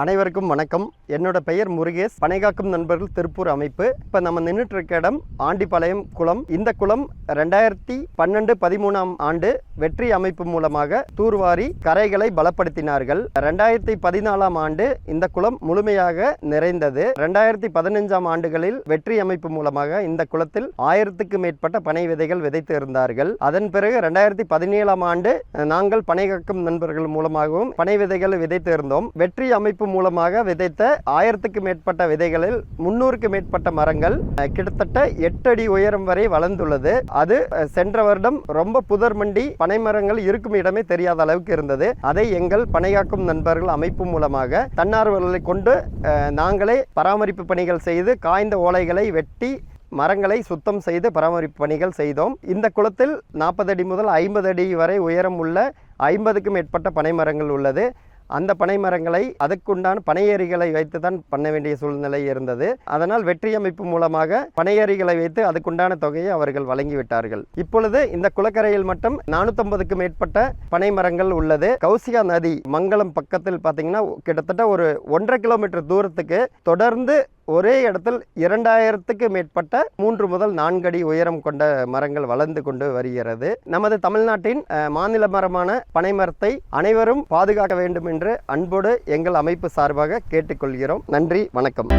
அனைவருக்கும் வணக்கம். என்னோட பெயர் முருகேஷ். பனைகாக்கும் நண்பர்கள் திருப்பூர் அமைப்பு. இப்போ நம்ம நின்றுட்டு இருக்க இடம் ஆண்டிப்பாளையம் குளம். இந்த குளம் ரெண்டாயிரத்தி பன்னெண்டு பதிமூணாம் ஆண்டு வெற்றி அமைப்பு மூலமாக தூர்வாரி கரைகளை பலப்படுத்தினார்கள். ரெண்டாயிரத்தி பதினாலாம் ஆண்டு இந்த குளம் முழுமையாக நிறைந்தது. ரெண்டாயிரத்தி பதினஞ்சாம் ஆண்டுகளில் வெற்றி அமைப்பு மூலமாக இந்த குளத்தில் ஆயிரத்துக்கு மேற்பட்ட பனை விதைகள் விதைத்து இருந்தார்கள். அதன் பிறகு ரெண்டாயிரத்தி பதினேழாம் ஆண்டு நாங்கள் நாங்கள் பனைகாக்கும் நண்பர்கள் மூலமாகவும் பனை விதைகள் விதைத்து இருந்தோம். வெற்றி அமைப்பு மூலமாக விதைத்த ஆயிரத்துக்கு மேற்பட்ட விதைகளில் முன்னூறுக்கு மேற்பட்ட மரங்கள் கிட்டத்தட்ட எட்டு அடி உயரம் வரை வளர்ந்துள்ளது. அது சென்ற வருடம் ரொம்ப புதர் மண்டி பனை மரங்கள் இருக்கும் இடமே தெரியாத அளவுக்கு இருந்தது. அதை எங்கள் பனைகாக்கும் நண்பர்கள் அமைப்பு மூலமாக தன்னார்வலர்களை கொண்டு நாங்களே பராமரிப்பு பணிகள் செய்து காய்ந்த ஓலைகளை வெட்டி மரங்களை சுத்தம் செய்து பராமரிப்பு பணிகள் செய்தோம். இந்த குளத்தில் நாற்பது அடி முதல் ஐம்பது அடி வரை உயரம் உள்ள ஐம்பதுக்கும் மேற்பட்ட பனை மரங்கள் உள்ளது. அந்த பனை மரங்களை அதுக்குண்டான பனையேறிகளை வைத்து தான் பண்ண வேண்டிய சூழ்நிலை இருந்தது. அதனால் வெற்றி அமைப்பு மூலமாக பனையேறிகளை வைத்து அதுக்குண்டான தொகையை அவர்கள் வழங்கிவிட்டார்கள் இப்பொழுது இந்த குளக்கரையில் மட்டும் நானூற்றம்பதுக்கும் மேற்பட்ட பனை மரங்கள் உள்ளது. கௌசியா நதி மங்களம் பக்கத்தில் பார்த்தீங்கன்னா கிட்டத்தட்ட ஒரு ஒன்றரை கிலோமீட்டர் தூரத்துக்கு தொடர்ந்து ஒரே இடத்தில் இரண்டாயிரத்துக்கு மேற்பட்ட மூன்று முதல் நான்கு அடி உயரம் கொண்ட மரங்கள் வளர்ந்து கொண்டு வருகிறது. நமது தமிழ்நாட்டின் மாநில மரமான பனைமரத்தை அனைவரும் பாதுகாக்க வேண்டும் என்று அன்போடு எங்கள் அமைப்பு சார்பாக கேட்டுக்கொள்கிறோம். நன்றி வணக்கம்.